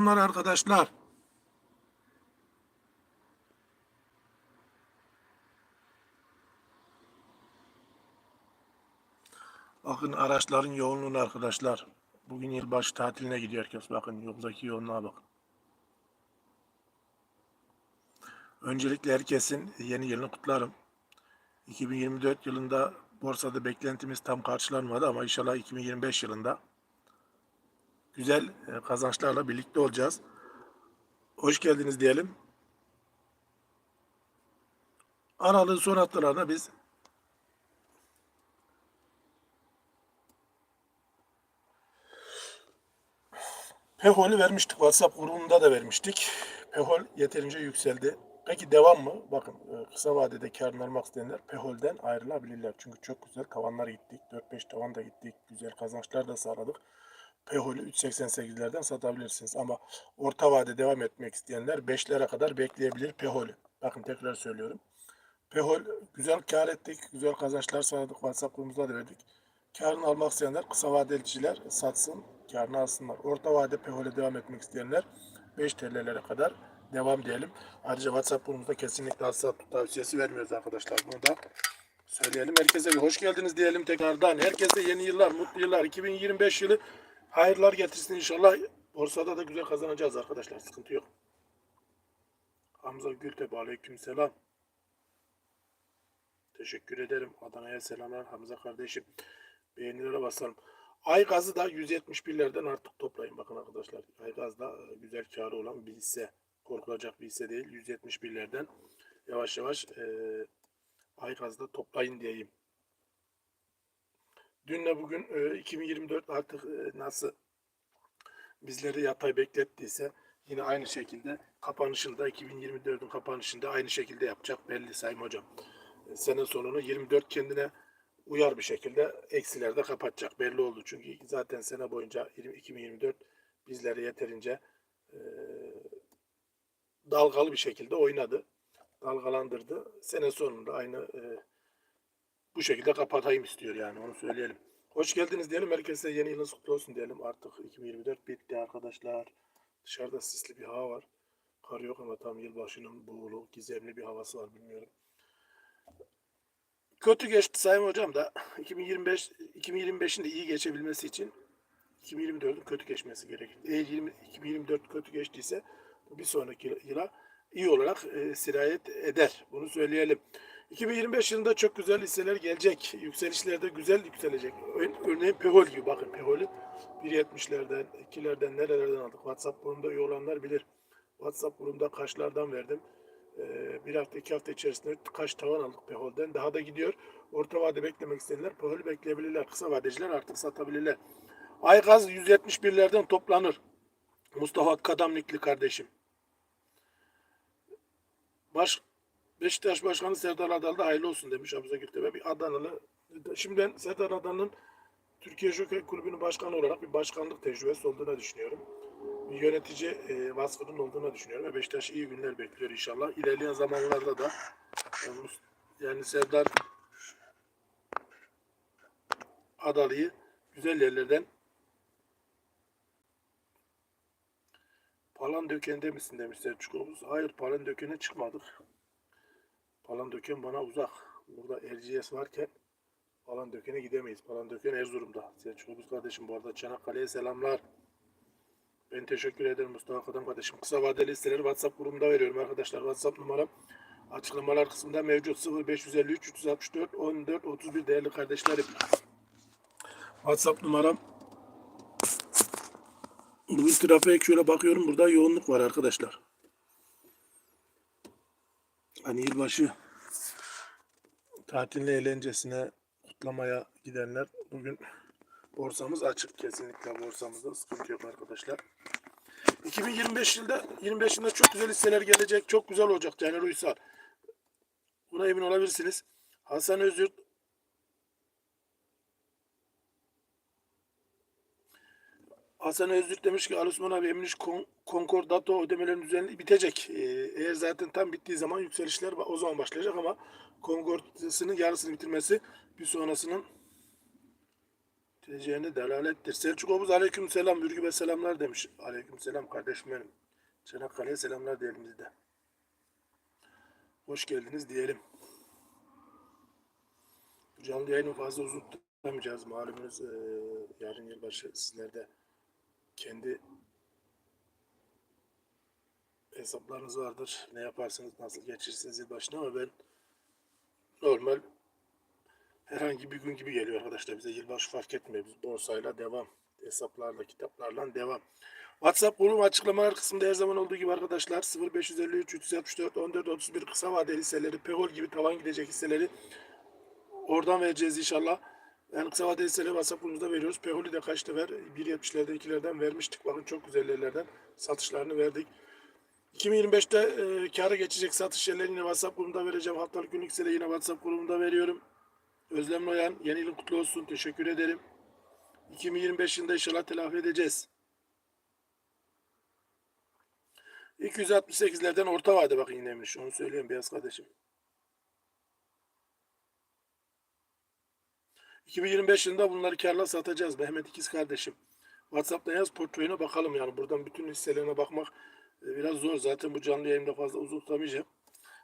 Bunlar arkadaşlar. Bakın araçların yoğunluğunu arkadaşlar. Bugün yılbaşı tatiline gidiyor herkes. Bakın yoldaki yoğunluğa bakın. Öncelikle herkesin yeni yılını kutlarım. 2024 yılında borsada beklentimiz tam karşılanmadı ama inşallah 2025 yılında güzel e, kazançlarla birlikte olacağız. Hoş geldiniz diyelim. Aralığın son haftalarında biz Pehol'ü vermiştik. WhatsApp grubunda da vermiştik. Pehol yeterince yükseldi. Peki devam mı? Bakın e, kısa vadede karını almak isteyenler Pehol'den ayrılabilirler. Çünkü çok güzel tavanlar gittik. 4-5 tavan da gittik. Güzel kazançlar da sağladık. Pehol'ü 3.88'lerden satabilirsiniz. Ama orta vade devam etmek isteyenler 5'lere kadar bekleyebilir Pehol'ü. Bakın tekrar söylüyorum. Pehol güzel kar ettik. Güzel kazançlar sağladık. WhatsApp grubumuzda da verdik. Karını almak isteyenler kısa vadeliciler satsın, karını alsınlar. Orta vade Pehol'e devam etmek isteyenler 5 TL'lere kadar devam diyelim. Ayrıca WhatsApp grubumuzda kesinlikle hasat tavsiyesi vermiyoruz arkadaşlar. Bunu da söyleyelim. Herkese bir hoş geldiniz diyelim tekrardan. Herkese yeni yıllar, mutlu yıllar. 2025 yılı hayırlar getirsin inşallah. Borsada da güzel kazanacağız arkadaşlar. Sıkıntı yok. Hamza Gültepe aleyküm selam. Teşekkür ederim. Adana'ya selamlar Hamza kardeşim. Beğenilere basalım. Ay gazı da 171'lerden artık toplayın bakın arkadaşlar. Ay gaz da e, güzel karı olan bir hisse. Korkulacak bir hisse değil. 171'lerden yavaş yavaş e, ay gazda toplayın diyeyim. Dünle bugün e, 2024 artık e, nasıl bizleri yatay beklettiyse yine aynı şekilde kapanışında 2024'ün kapanışında aynı şekilde yapacak belli Sayın Hocam. E, sene sonunu 24 kendine uyar bir şekilde eksilerde kapatacak belli oldu. Çünkü zaten sene boyunca 20- 2024 bizleri yeterince e, dalgalı bir şekilde oynadı. Dalgalandırdı. Sene sonunda aynı e, bu şekilde kapatayım istiyor yani onu söyleyelim. Hoş geldiniz diyelim. Herkese yeni yılınız kutlu olsun diyelim. Artık 2024 bitti arkadaşlar. Dışarıda sisli bir hava var. Kar yok ama tam yılbaşının buğulu, gizemli bir havası var bilmiyorum. Kötü geçti Sayın Hocam da 2025 2025'in de iyi geçebilmesi için 2024'ün kötü geçmesi gerekir. Eğer 20, 2024 kötü geçtiyse bir sonraki yıla iyi olarak e, sirayet eder. Bunu söyleyelim. 2025 yılında çok güzel hisseler gelecek. Yükselişlerde güzel yükselecek. Ör- Örneğin Pehol gibi bakın Pehol'ü 1.70'lerden, 2'lerden nerelerden aldık. WhatsApp grubunda üye olanlar bilir. WhatsApp grubunda kaçlardan verdim. Ee, bir hafta iki hafta içerisinde kaç tavan aldık Pehol'den. Daha da gidiyor. Orta vade beklemek isteyenler Pehol'ü bekleyebilirler. Kısa vadeciler artık satabilirler. Aygaz 171'lerden toplanır. Mustafa Kadamlikli kardeşim. Baş, Beşiktaş Başkanı Serdar Adalı da hayırlı olsun demiş Hamza Gültepe. Bir Adanalı. Şimdi ben Serdar Adalı'nın Türkiye Jockey Kulübü'nün başkanı olarak bir başkanlık tecrübesi olduğunu düşünüyorum. Bir yönetici e, vasfının olduğunu düşünüyorum. Ve Beşiktaş iyi günler bekliyor inşallah. İlerleyen zamanlarda da Mus- yani Serdar Adalı'yı güzel yerlerden Palandöken'de misin demiş Selçuk Oğuz. Hayır Palandöken'e çıkmadık. Palandöken bana uzak. Burada Erciyes varken Palandöken'e gidemeyiz. Palandöken Erzurum'da. Selçuk Oğuz kardeşim bu arada Çanakkale'ye selamlar. Ben teşekkür ederim Mustafa Kadın kardeşim. Kısa vadeli listeleri WhatsApp grubumda veriyorum arkadaşlar. WhatsApp numaram açıklamalar kısmında mevcut 0553 364 14 31 değerli kardeşlerim. WhatsApp numaram Bugün trafiğe şöyle bakıyorum burada yoğunluk var arkadaşlar. Hani yılbaşı tatil eğlencesine kutlamaya gidenler bugün borsamız açık kesinlikle borsamızda sıkıntı yok arkadaşlar. 2025 yılda 25 yılda çok güzel hisseler gelecek. Çok güzel olacak Caner Uysal. Buna emin olabilirsiniz. Hasan Özürt Hasan Öztürk demiş ki Ali Osman abi Emniş Kon- Concordato ödemelerin düzenli bitecek. Ee, eğer zaten tam bittiği zaman yükselişler o zaman başlayacak ama Concorda'sının yarısını bitirmesi bir sonrasının Edeceğine delalettir. Selçuk Obuz aleyküm selam. Mürgübe selamlar demiş. Aleyküm selam kardeşim benim. Çanakkale'ye selamlar diyelim de. Hoş geldiniz diyelim. Canlı yayını fazla uzun tutamayacağız. Malumunuz eee, yarın yılbaşı sizlerde kendi hesaplarınız vardır. Ne yaparsınız, nasıl geçirirsiniz yılbaşını ama ben normal herhangi bir gün gibi geliyor arkadaşlar. Bize yılbaşı fark etmiyor. Biz borsayla devam. Hesaplarla, kitaplarla devam. WhatsApp grubum açıklamalar kısmında her zaman olduğu gibi arkadaşlar 0553 364 14 31 kısa vadeli hisseleri, Pehol gibi tavan gidecek hisseleri oradan vereceğiz inşallah. Yani kısa vadeli hisseleri WhatsApp grubumuzda veriyoruz. Pehol'ü de kaçta ver? 1.70'lerde 2'lerden vermiştik. Bakın çok güzel yerlerden satışlarını verdik. 2025'te e, kâra geçecek satış yerlerini WhatsApp grubunda vereceğim. Haftalık günlük hisseleri yine WhatsApp grubunda veriyorum. Özlem Noyan, yeni yılın kutlu olsun. Teşekkür ederim. 2025 yılında inşallah telafi edeceğiz. 268'lerden orta vade bakın yineymiş. Onu söyleyeyim beyaz kardeşim. 2025 yılında bunları karla satacağız. Mehmet ikiz kardeşim. WhatsApp'ta yaz portföyüne bakalım yani. Buradan bütün hisselerine bakmak biraz zor. Zaten bu canlı yayında fazla uzun tutamayacağım.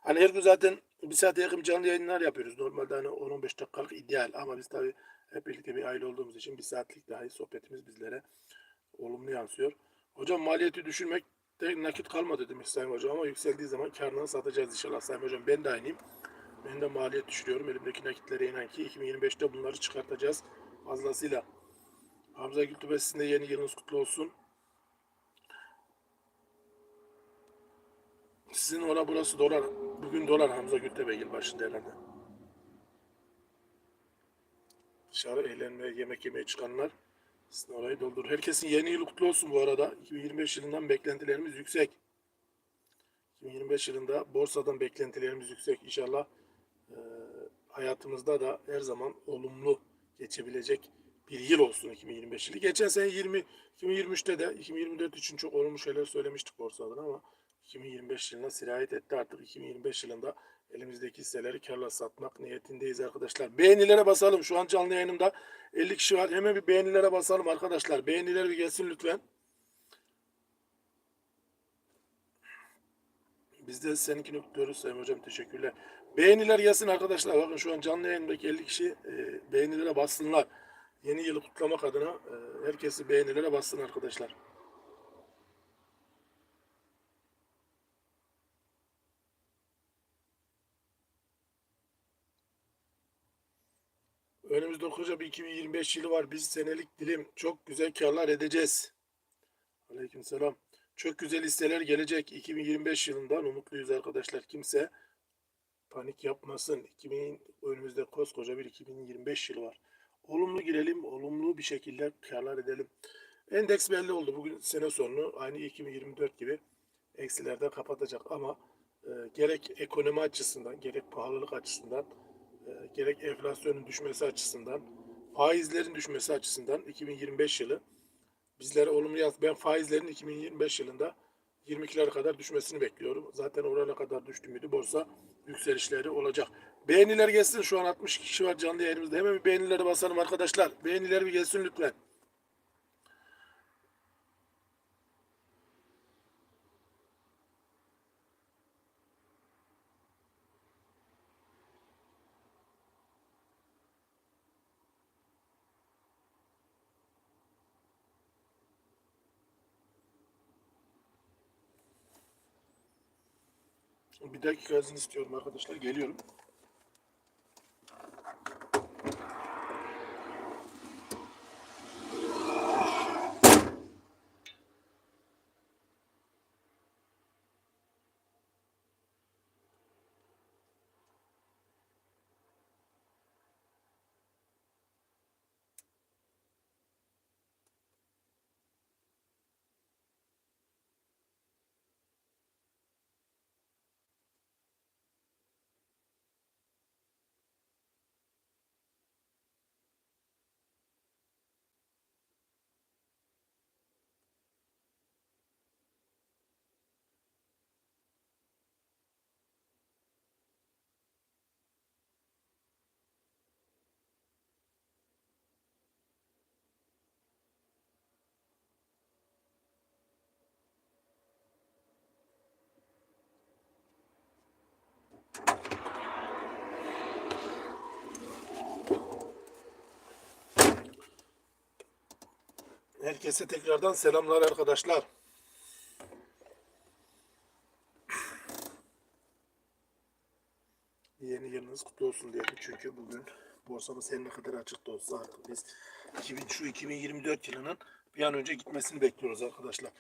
Hani her gün zaten bir saate yakın canlı yayınlar yapıyoruz. Normalde hani 10-15 dakikalık ideal ama biz tabii hep birlikte bir aile olduğumuz için bir saatlik dahi sohbetimiz bizlere olumlu yansıyor. Hocam maliyeti düşürmek de nakit kalmadı demiş Sayın Hocam ama yükseldiği zaman karından satacağız inşallah Sayın Hocam. Ben de aynıyım. Ben de maliyet düşürüyorum. Elimdeki nakitlere inan ki 2025'te bunları çıkartacağız fazlasıyla. Hamza Gültübe sizin de yeni yılınız kutlu olsun. Sizin ora burası dolar. Bugün dolar Hamza Gültepe yılbaşında herhalde. Dışarı eğlenmeye, yemek yemeye çıkanlar sizin orayı doldur. Herkesin yeni yılı kutlu olsun bu arada. 2025 yılından beklentilerimiz yüksek. 2025 yılında borsadan beklentilerimiz yüksek. İnşallah e, hayatımızda da her zaman olumlu geçebilecek bir yıl olsun 2025 yılı. Geçen sene 20 2023'te de 2024 için çok olumlu şeyler söylemiştik borsadan ama 2025 yılına sirayet etti artık 2025 yılında elimizdeki hisseleri karla satmak niyetindeyiz arkadaşlar. Beğenilere basalım. Şu an canlı yayınımda 50 kişi var. Hemen bir beğenilere basalım arkadaşlar. Beğeniler bir gelsin lütfen. Biz de seninkini kutluyoruz Sayın Hocam. Teşekkürler. Beğeniler gelsin arkadaşlar. Bakın şu an canlı yayındaki 50 kişi e, beğenilere bassınlar. Yeni yılı kutlamak adına e, herkesi beğenilere bassın arkadaşlar. Önümüzde koca bir 2025 yılı var. Biz senelik dilim çok güzel karlar edeceğiz. Aleykümselam. Çok güzel listeler gelecek 2025 yılından umutluyuz arkadaşlar. Kimse panik yapmasın. 2000 önümüzde koskoca bir 2025 yılı var. Olumlu girelim, olumlu bir şekilde karlar edelim. Endeks belli oldu. Bugün sene sonunu aynı 2024 gibi eksilerde kapatacak ama e, gerek ekonomi açısından, gerek pahalılık açısından, gerek enflasyonun düşmesi açısından, faizlerin düşmesi açısından 2025 yılı bizlere olumlu yaz. Ben faizlerin 2025 yılında 22'lere kadar düşmesini bekliyorum. Zaten orana kadar düştü müydü borsa yükselişleri olacak. Beğeniler gelsin. Şu an 60 kişi var canlı yayınımızda. Hemen bir beğenilere basalım arkadaşlar. Beğeniler bir gelsin lütfen. Bir dakika izin istiyorum arkadaşlar. Geliyorum. Herkese tekrardan selamlar arkadaşlar. Yeni yılınız kutlu olsun diyelim çünkü bugün borsamız her ne kadar açık da olsa artık biz 2000, şu 2024 yılının bir an önce gitmesini bekliyoruz arkadaşlar.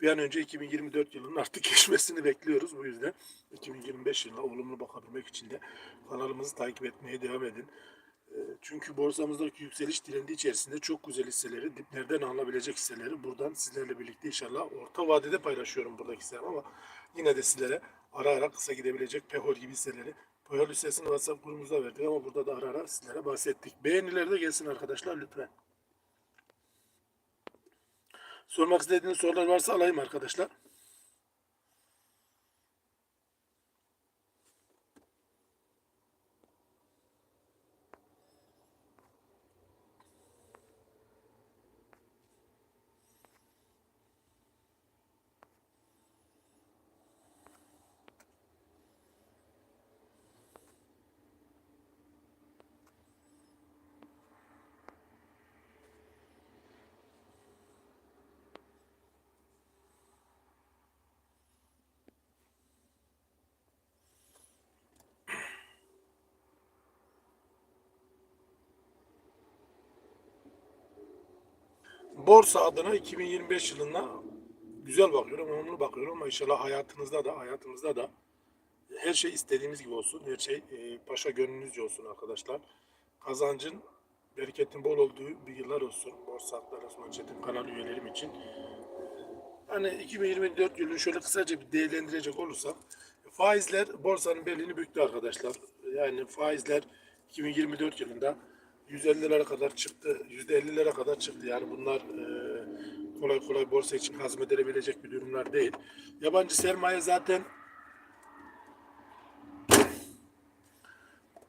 Bir an önce 2024 yılının artık geçmesini bekliyoruz. Bu yüzden 2025 yılına olumlu bakabilmek için de kanalımızı takip etmeye devam edin. Ee, Çünkü borsamızdaki yükseliş trendi içerisinde çok güzel hisseleri, diplerden alınabilecek hisseleri buradan sizlerle birlikte inşallah orta vadede paylaşıyorum buradaki hisseleri ama yine de sizlere ara ara kısa gidebilecek Pehol gibi hisseleri Pehol hissesini WhatsApp grubumuzda verdik ama burada da ara ara sizlere bahsettik. Beğeniler de gelsin arkadaşlar lütfen. Sormak istediğiniz sorular varsa alayım arkadaşlar. Borsa adına 2025 yılına güzel bakıyorum, olumlu bakıyorum ama inşallah hayatınızda da hayatımızda da her şey istediğimiz gibi olsun. Her şey e, paşa gönlünüzce olsun arkadaşlar. Kazancın, bereketin bol olduğu bir yıllar olsun. Borsa Hakları Osman Çetin kanal üyelerim için. Hani 2024 yılını şöyle kısaca bir değerlendirecek olursam faizler borsanın belini büktü arkadaşlar. Yani faizler 2024 yılında 150'lere kadar çıktı, %50'lere kadar çıktı. Yani bunlar e, kolay kolay borsa için hazmedilebilecek bir durumlar değil. Yabancı sermaye zaten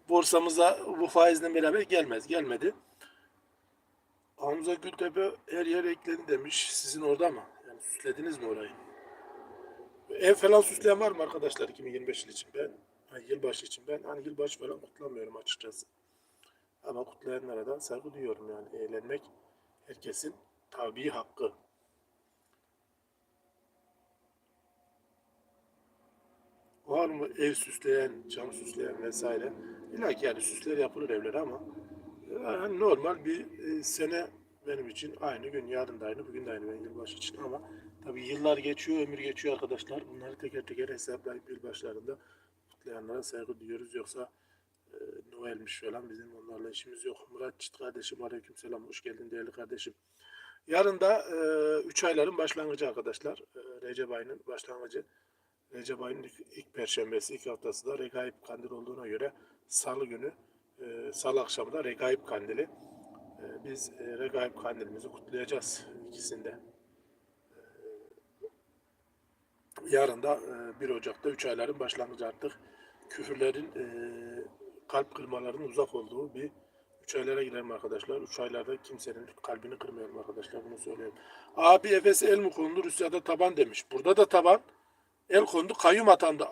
borsamıza bu faizle beraber gelmez. Gelmedi. Hamza Gültepe her yer ekledi demiş. Sizin orada mı? Yani süslediniz mi orayı? Ev falan süsleyen var mı arkadaşlar 2025 yıl için? Ben yılbaşı için ben hani yılbaşı falan kutlamıyorum açıkçası. Ama kutlayanlara da saygı duyuyorum yani. Eğlenmek herkesin tabii hakkı. Var mı ev süsleyen, cam süsleyen vesaire? İlla ki yani süsler yapılır evlere ama yani normal bir e, sene benim için aynı gün, yarın da aynı, bugün de aynı benim yılbaşı için ama tabii yıllar geçiyor, ömür geçiyor arkadaşlar. Bunları teker teker hesaplayıp yılbaşlarında kutlayanlara saygı duyuyoruz. Yoksa e, Noel'miş falan bizim onlarla işimiz yok. Murat Çit kardeşim aleykümselam hoş geldin değerli kardeşim. Yarın da 3 ayların başlangıcı arkadaşlar. E, Recep ayının başlangıcı. Recep ayının ilk, ilk perşembesi, ilk haftası da Regaib Kandil olduğuna göre salı günü, e, salı akşamı da Regaib Kandili. E, biz e, Regaib Kandilimizi kutlayacağız ikisinde. E, yarın da e, 1 Ocak'ta 3 ayların başlangıcı artık küfürlerin e, kalp kırmalarının uzak olduğu bir 3 aylara girelim arkadaşlar. 3 aylarda kimsenin kalbini kırmayalım arkadaşlar bunu söylüyorum. Abi Efes el mi kondu Rusya'da taban demiş. Burada da taban el kondu kayyum atandı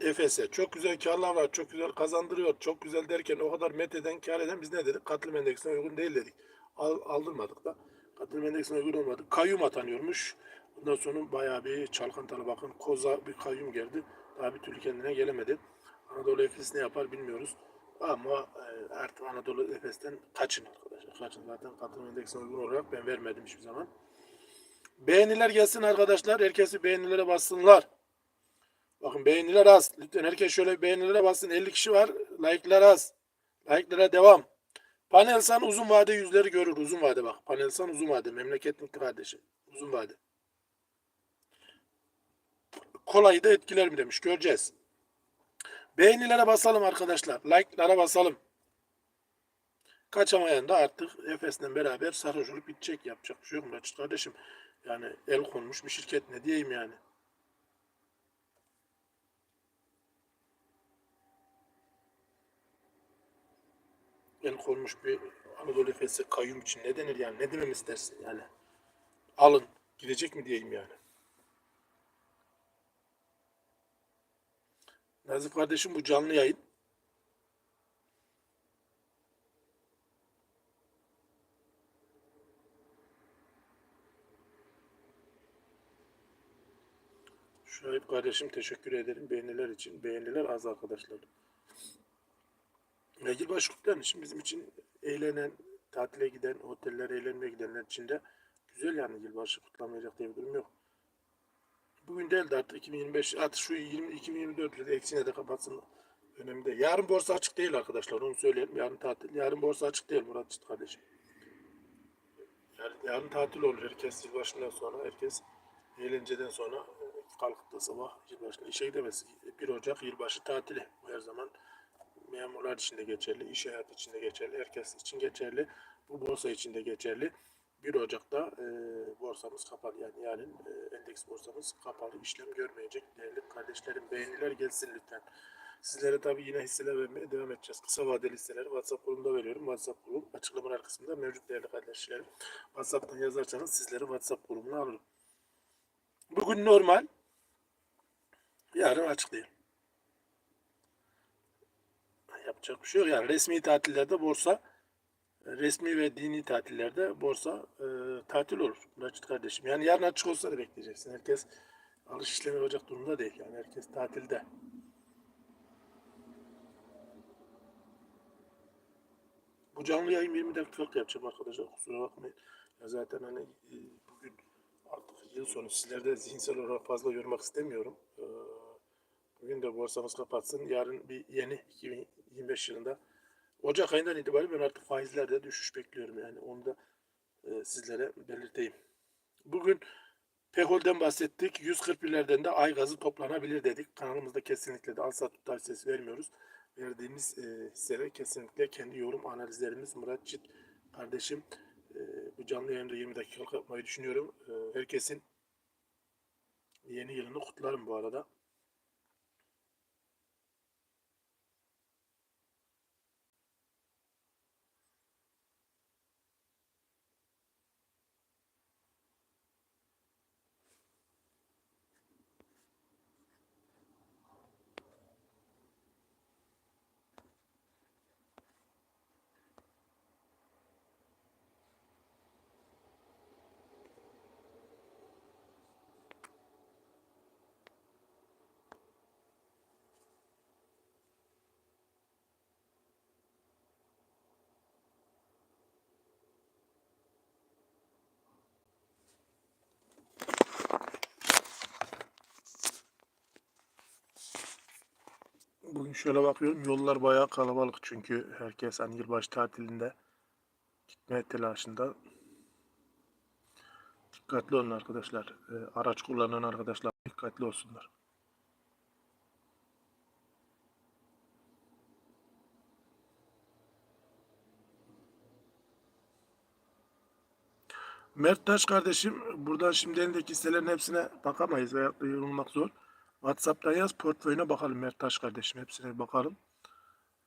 Efes'e. Çok güzel karlar var. Çok güzel kazandırıyor. Çok güzel derken o kadar met eden kar eden biz ne dedik? Katılım endeksine uygun değil dedik. Al, aldırmadık da. Katılım endeksine uygun olmadı. Kayyum atanıyormuş. Ondan sonra bayağı bir çalkantalı bakın. Koza bir kayyum geldi. Daha bir türlü kendine gelemedi. Anadolu Efes ne yapar bilmiyoruz. Ama e, artık Anadolu Efes'ten kaçın arkadaşlar. Kaçın zaten katılım endeksine uygun olarak ben vermedim hiçbir zaman. Beğeniler gelsin arkadaşlar. Herkesi beğenilere bassınlar. Bakın beğeniler az. Lütfen herkes şöyle beğenilere bassın. 50 kişi var. Like'lar az. Like'lara devam. Panelsan uzun vade yüzleri görür. Uzun vade bak. Panelsan uzun vade. Memleketin kardeşi. Uzun vade. Kolayı da etkiler mi demiş. Göreceğiz. Beğenilere basalım arkadaşlar. Like'lara basalım. Kaçamayan da artık Efes'le beraber sarhoş olup gidecek. Yapacak bir şey yok Murat kardeşim. Yani el konmuş bir şirket ne diyeyim yani. El konmuş bir Anadolu Efes'e kayyum için ne denir yani? Ne demem istersin yani? Alın. Gidecek mi diyeyim yani? Nazif kardeşim bu canlı yayın. Şahip kardeşim teşekkür ederim beğeniler için. Beğeniler az arkadaşlar. Regil başlıkların için bizim için eğlenen, tatile giden, otellere eğlenmeye gidenler için de güzel yani yılbaşı kutlamayacak diye bir durum yok. Bugün değil de artık 2025 artık şu 20, 2024'ü de eksiğine de kapatsın önemli değil. Yarın borsa açık değil arkadaşlar onu söyleyelim. Yarın tatil. Yarın borsa açık değil Murat Çıt kardeşim. Yarın, yarın tatil olur. Herkes yılbaşından sonra herkes eğlenceden sonra e, kalkıp da sabah yılbaşına işe gidemez. 1 Ocak yılbaşı tatili. Bu her zaman memurlar için de geçerli, iş hayatı için de geçerli, herkes için geçerli. Bu borsa için de geçerli. 1 Ocak'ta e, borsamız kapalı. Yani yarın e, endeks borsamız kapalı. işlem görmeyecek. Değerli kardeşlerim beğeniler gelsin lütfen. Sizlere tabii yine hisseler vermeye devam edeceğiz. Kısa vadeli hisseleri WhatsApp grubunda veriyorum. WhatsApp grubum açıklamalar kısmında mevcut değerli kardeşlerim. WhatsApp'tan yazarsanız sizleri WhatsApp grubuna alırım. Bugün normal. Yarın açık değil. Yapacak bir şey yok. Yani resmi tatillerde borsa resmi ve dini tatillerde borsa e, tatil olur. Murat kardeşim. Yani yarın açık olsa da bekleyeceksin. Herkes alış işlemi yapacak durumda değil. Yani herkes tatilde. Bu canlı yayın 20 dakikalık yapacağım arkadaşlar. Kusura bakmayın. Ya zaten hani e, bugün artık yıl sonu sizlerde zihinsel olarak fazla yormak istemiyorum. Ee, Bugün de borsamız kapatsın. Yarın bir yeni 2025 yılında Ocak ayından itibaren ben artık faizlerde düşüş bekliyorum yani. Onu da e, sizlere belirteyim. Bugün Pehol'den bahsettik. 141'lerden de ay gazı toplanabilir dedik. Kanalımızda kesinlikle de al sat tavsiyesi vermiyoruz. Verdiğimiz e, hisselere kesinlikle kendi yorum analizlerimiz Murat Çit kardeşim e, bu canlı yayında 20 dakikalık yapmayı düşünüyorum. E, herkesin yeni yılını kutlarım bu arada. Bugün şöyle bakıyorum yollar bayağı kalabalık çünkü herkes hani yılbaşı tatilinde gitme telaşında. Dikkatli olun arkadaşlar. Ee, araç kullanan arkadaşlar dikkatli olsunlar. Mert Taş kardeşim buradan şimdi elindeki hisselerin hepsine bakamayız veya yorulmak zor. WhatsApp'tan yaz portföyüne bakalım Mert Taş kardeşim hepsine bakalım.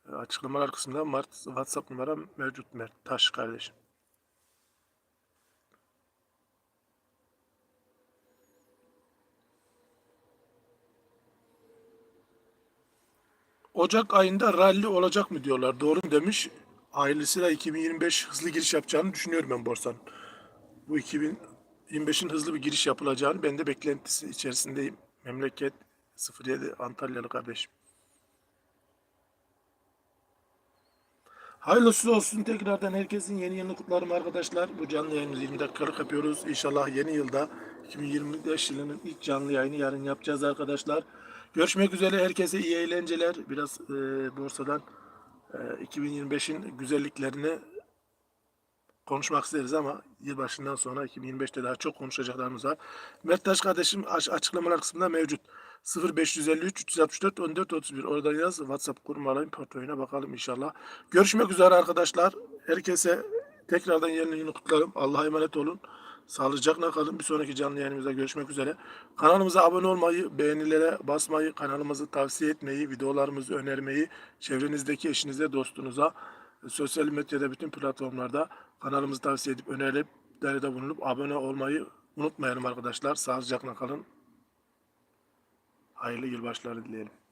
E, Açıklamalar kısmında Mart, WhatsApp numaram mevcut Mert Taş kardeşim. Ocak ayında rally olacak mı diyorlar. Doğru mu demiş. Ailesiyle 2025 hızlı giriş yapacağını düşünüyorum ben borsanın. Bu 2025'in hızlı bir giriş yapılacağını ben de beklentisi içerisindeyim. Memleket 07 Antalyalı kardeşim. Hayırlısı olsun tekrardan herkesin yeni yılını kutlarım arkadaşlar. Bu canlı yayını 20 dakikalık yapıyoruz. İnşallah yeni yılda 2025 yılının ilk canlı yayını yarın yapacağız arkadaşlar. Görüşmek üzere herkese iyi eğlenceler. Biraz e, borsadan e, 2025'in güzelliklerini konuşmak isteriz ama yılbaşından sonra 2025'te daha çok konuşacaklarımız var. Mert Taş kardeşim aç- açıklamalar kısmında mevcut. 0553 364 14 31 oradan yaz WhatsApp kurmalayın portföyüne bakalım inşallah. Görüşmek üzere arkadaşlar. Herkese tekrardan yeni yılını kutlarım. Allah'a emanet olun. Sağlıcakla kalın. Bir sonraki canlı yayınımızda görüşmek üzere. Kanalımıza abone olmayı, beğenilere basmayı, kanalımızı tavsiye etmeyi, videolarımızı önermeyi, çevrenizdeki eşinize, dostunuza, sosyal medyada bütün platformlarda kanalımızı tavsiye edip önerip derede bulunup abone olmayı unutmayalım arkadaşlar. Sağlıcakla kalın. Hayırlı yılbaşları dileyelim.